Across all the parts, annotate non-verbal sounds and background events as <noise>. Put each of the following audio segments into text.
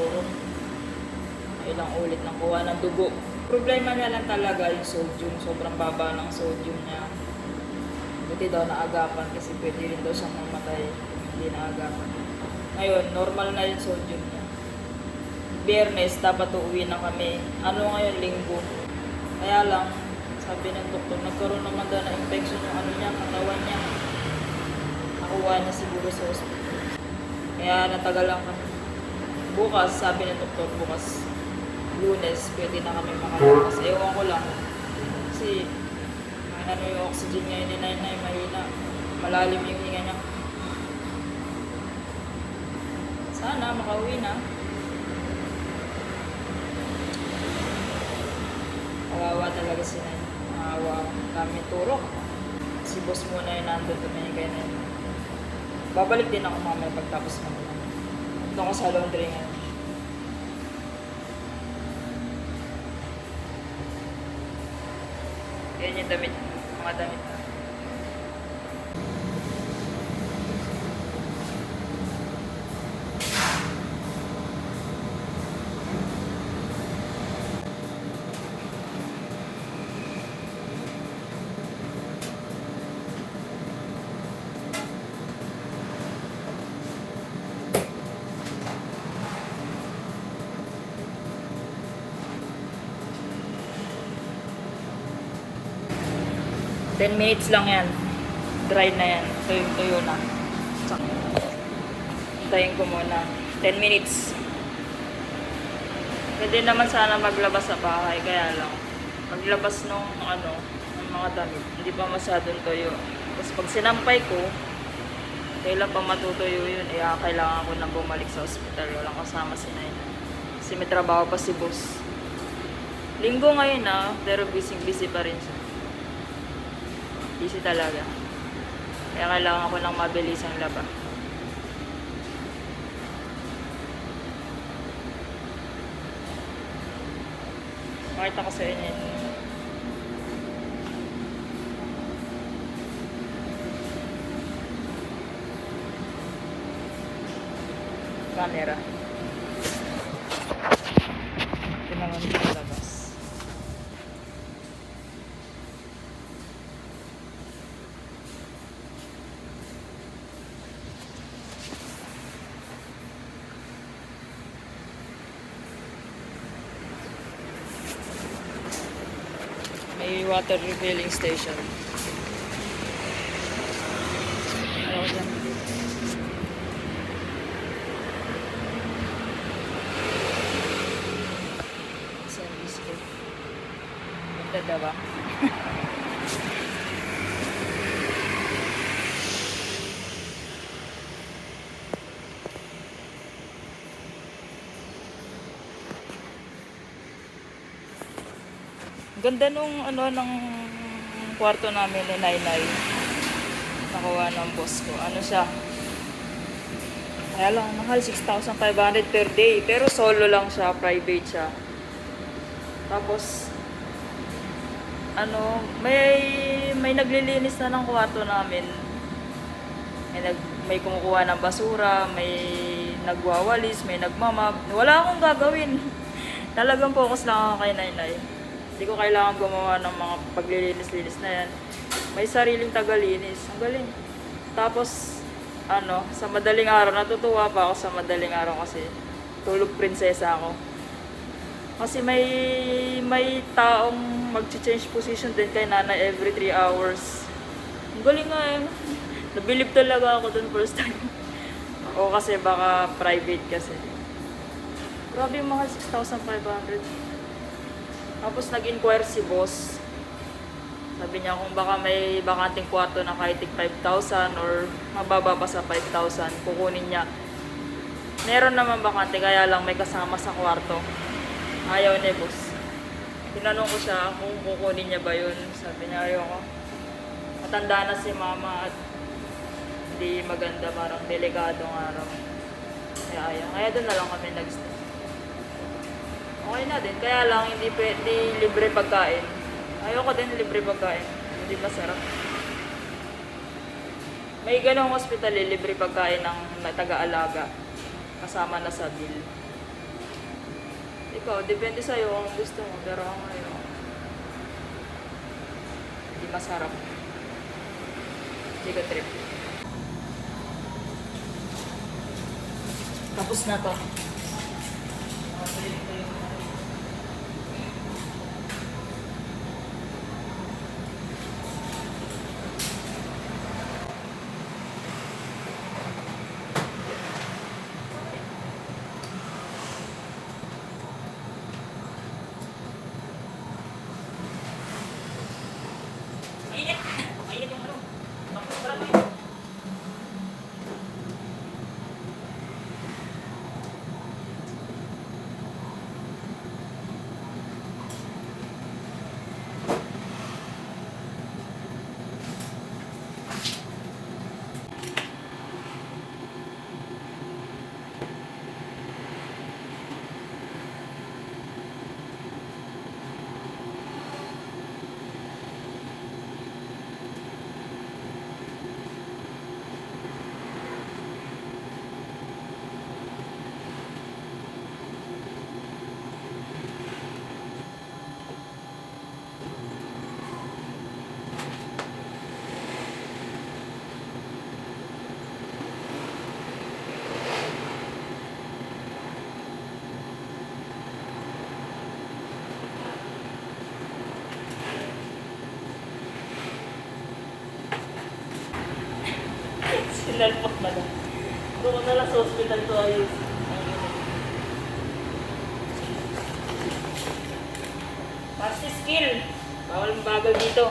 turong. Ilang ulit ng kuha ng dugo. Problema niya lang talaga yung sodium. Sobrang baba ng sodium niya. Buti daw naagapan kasi pwede rin daw siyang mamatay hindi naagapan. Ngayon, normal na yung sodium niya. Biyernes, dapat uuwi na kami. Ano ngayon, linggo. Kaya lang, sabi ng doktor, nagkaroon naman daw na infection yung ano niya, katawan niya. Nakuha niya siguro sa hospital. Kaya natagal lang kami. Bukas, sabi ng doktor, bukas, lunes, pwede na kami makalabas. Ewan ko lang. Kasi, ano yung oxygen ngayon ni Nainay, mahina. Malalim yung hinga niya. Sana, makauwi na. Kawawa talaga si Nay. Kawawa kami turok. Si boss muna yung nandun tumingin kay Nay. Babalik din ako mamaya pagtapos ng. Doon ako sa laundry ngayon. Yan yung damit, mga damit. Ten minutes lang yan. Dry na yan. Tuyo-tuyo na. Tsak. Tayin ko muna. 10 minutes. Pwede naman sana maglabas sa bahay, kaya lang. Maglabas nung ano, ng mga damit. Hindi pa masyadong tuyo. Tapos pag sinampay ko, kailan pa matutuyo yun, eh ah, kailangan ko nang bumalik sa ospital. Walang kasama si Nay. Kasi may trabaho pa si boss. Linggo ngayon ah, pero busy-busy pa rin siya. Busy talaga. Kaya kailangan ko lang mabilis ang laba. Makita ko sa inyo. yun. Camera. water Filling Station. Ganda nung ano ng kwarto namin ni Nainay. Nakuha ng boss ko. Ano siya? Kaya lang, mahal 6,500 per day. Pero solo lang siya, private siya. Tapos, ano, may may naglilinis na ng kwarto namin. May, nag, may kumukuha ng basura, may nagwawalis, may nagmamap. Wala akong gagawin. <laughs> Talagang focus lang ako kay Nainay. Hindi ko kailangan gumawa ng mga paglilinis-linis na yan. May sariling tagalinis. Ang galing. Tapos, ano, sa madaling araw, natutuwa pa ako sa madaling araw kasi tulog prinsesa ako. Kasi may may taong mag-change position din kay nanay every 3 hours. Ang galing nga eh. <laughs> Nabilib talaga ako dun first time. <laughs> o kasi baka private kasi. Grabe yung mahal, 6,500. Tapos nag-inquire si boss. Sabi niya kung baka may bakanting kwarto na kahit tig 5,000 or mababa pa sa 5,000, kukunin niya. Meron naman bakante, kaya lang may kasama sa kwarto. Ayaw ni boss. Tinanong ko siya kung kukunin niya ba yun. Sabi niya, ayoko. Matanda na si mama at hindi maganda, parang delikadong araw. Kaya ayun, kaya doon na lang kami nag-stay. Okay na din, kaya lang hindi pwede libre pagkain. Ayoko din libre pagkain. Hindi masarap. May ganong hospital eh, libre pagkain ng taga-alaga. Kasama na sa bill. Ikaw, depende sa'yo kung gusto mo. Pero ako ngayon, hindi masarap. Hindi ko trip. Tapos na to. Sinalpak na lang. Doon na lang sa hospital to ayos. Fast skill. Bawal mabagal dito.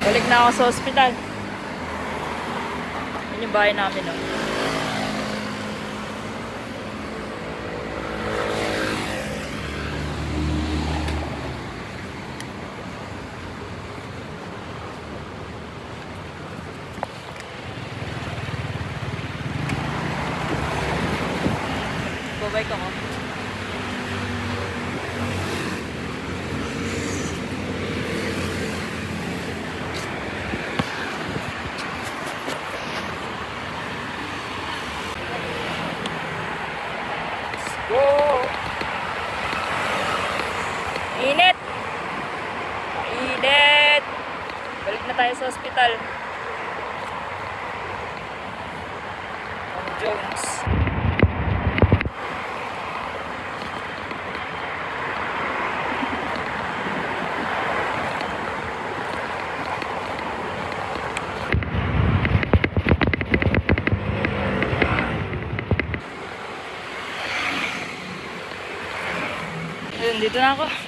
Balik na ako sa hospital. Yun yung bahay namin, no? Babay ka mo. Go! Init! Init! Balik na tayo sa ospital. Tom Jones. Ayun, dito na ako.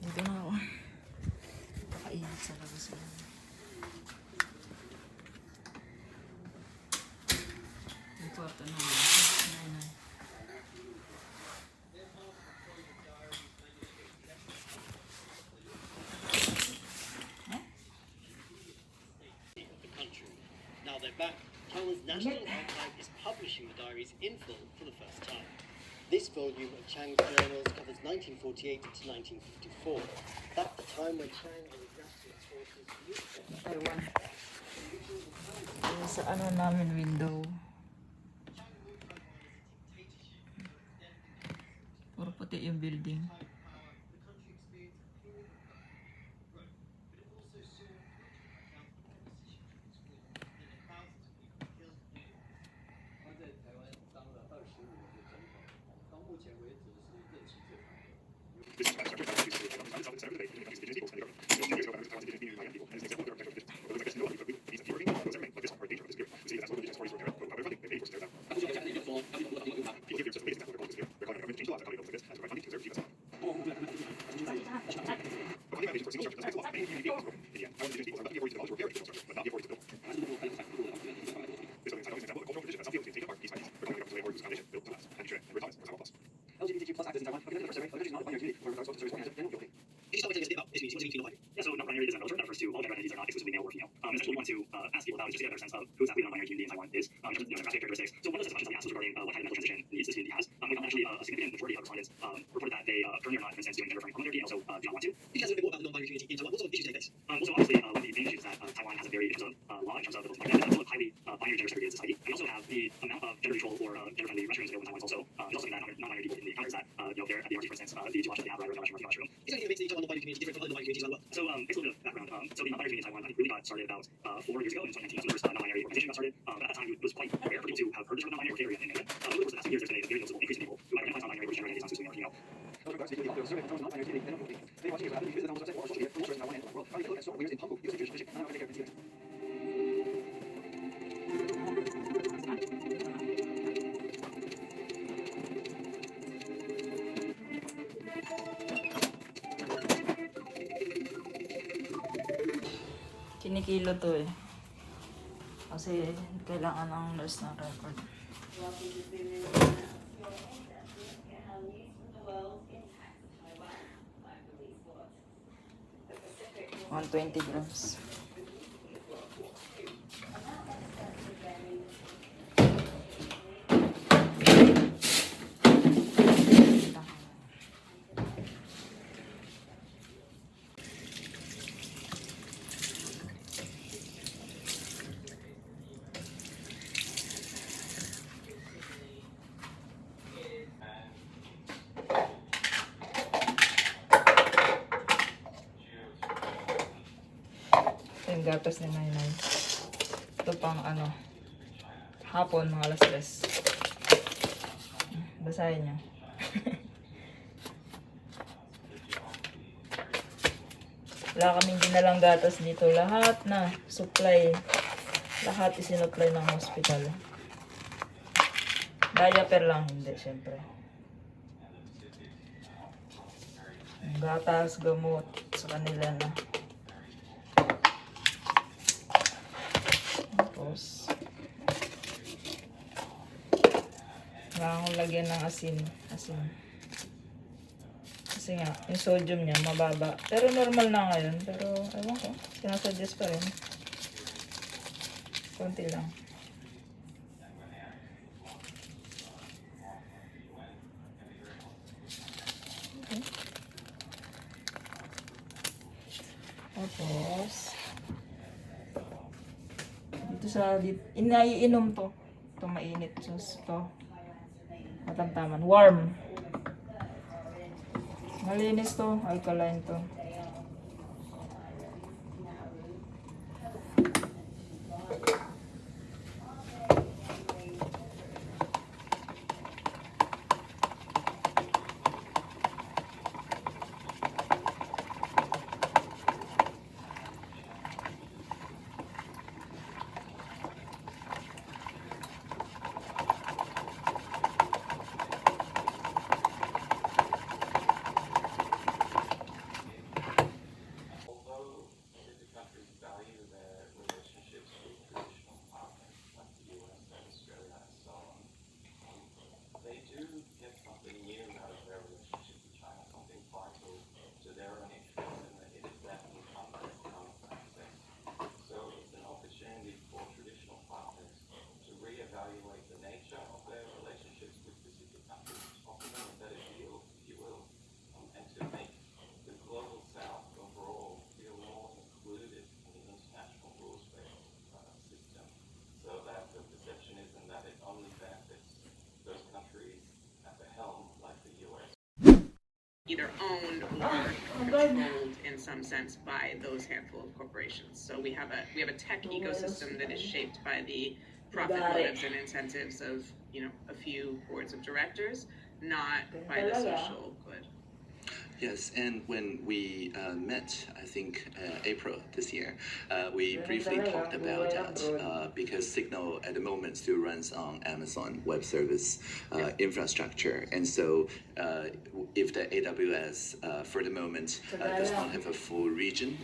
Na ako. Sa labas na ako. Now they're back. Taiwan's National Archive is publishing the diaries in full for the first time. This volume of Chang's journals covers 1948 to 1954. That's the time when Chang and graduate forces used Taiwan. Sa ano namin window. Puro puti yung building. Just to get a better sense of who exactly the non-binary community in Taiwan is, um, in terms of you know, demographic characteristics. So one of the questions that we asked was regarding uh, what kind of mental transition needs this community has. Um, we found actually uh, a significant majority of respondents um, reported that they uh, currently are not consensus doing gender affirming hormone therapy and also uh, do not want to. Can you tell us a bit more about the non-binary community in Taiwan? What sort of issues do they face? Um, also, obviously, uh, one of the main issues is that uh, Taiwan has a very, in terms of uh, law, in terms of the like, that, a highly uh, binary gender segregated society. We also have the amount of gender neutral or uh, gender friendly restrooms available in Taiwan is also, uh, is also something that non- non-binary people in the encounters that, uh, you know, there at the RT, for instance, uh, the two options that they have, right, right, restroom, female restroom. Is there anything that makes the Taiwan non-binary community different from other non-binary communities around the world? So, um, it's a little bit of background. Um, so the non-binary community in Taiwan, I think, really got started about uh, four years ago in 2019. So the first uh, non-binary organization got started. Um, but at that time, it was quite rare for people to have heard the term non-binary or gay or in England. Um, over the the past few years, there's been a very noticeable increase in people who identify as non-binary or gender non-exclusively male or female. The the non-binary they watch news about the news, and or social media, and the world. They look at store winners in Kong, using Jewish Michigan, and I'm care of Kinikilo to eh. Kasi kailangan ng nurse ng record. One twenty grams. Gatas ni Nainay. Ito pang ano, hapon, mga alas 3. Basahin niyo. <laughs> Wala kaming dinalang gatas dito. Lahat na supply. Lahat isinupply ng hospital. Diaper lang hindi, syempre. Gatas, gamot sa kanila na. Tapos, kailangan lagyan ng asin. Asin. Kasi nga, yung sodium niya mababa. Pero normal na ngayon. Pero, ewan ko, sinasuggest pa rin. Konti lang. Okay. Tapos, sa, dito, inaiinom to. Ito mainit. So, ito. Matamtaman. Warm. Malinis to. Alkaline to. either owned or controlled in some sense by those handful of corporations. So we have a we have a tech ecosystem that is shaped by the profit motives and incentives of you know a few boards of directors, not by the social good. Yes, and when we uh, met, I think uh, April this year, uh, we briefly talked about that uh, because Signal at the moment still runs on Amazon Web Service uh, infrastructure, and so uh, if the AWS uh, for the moment uh, does not have a full region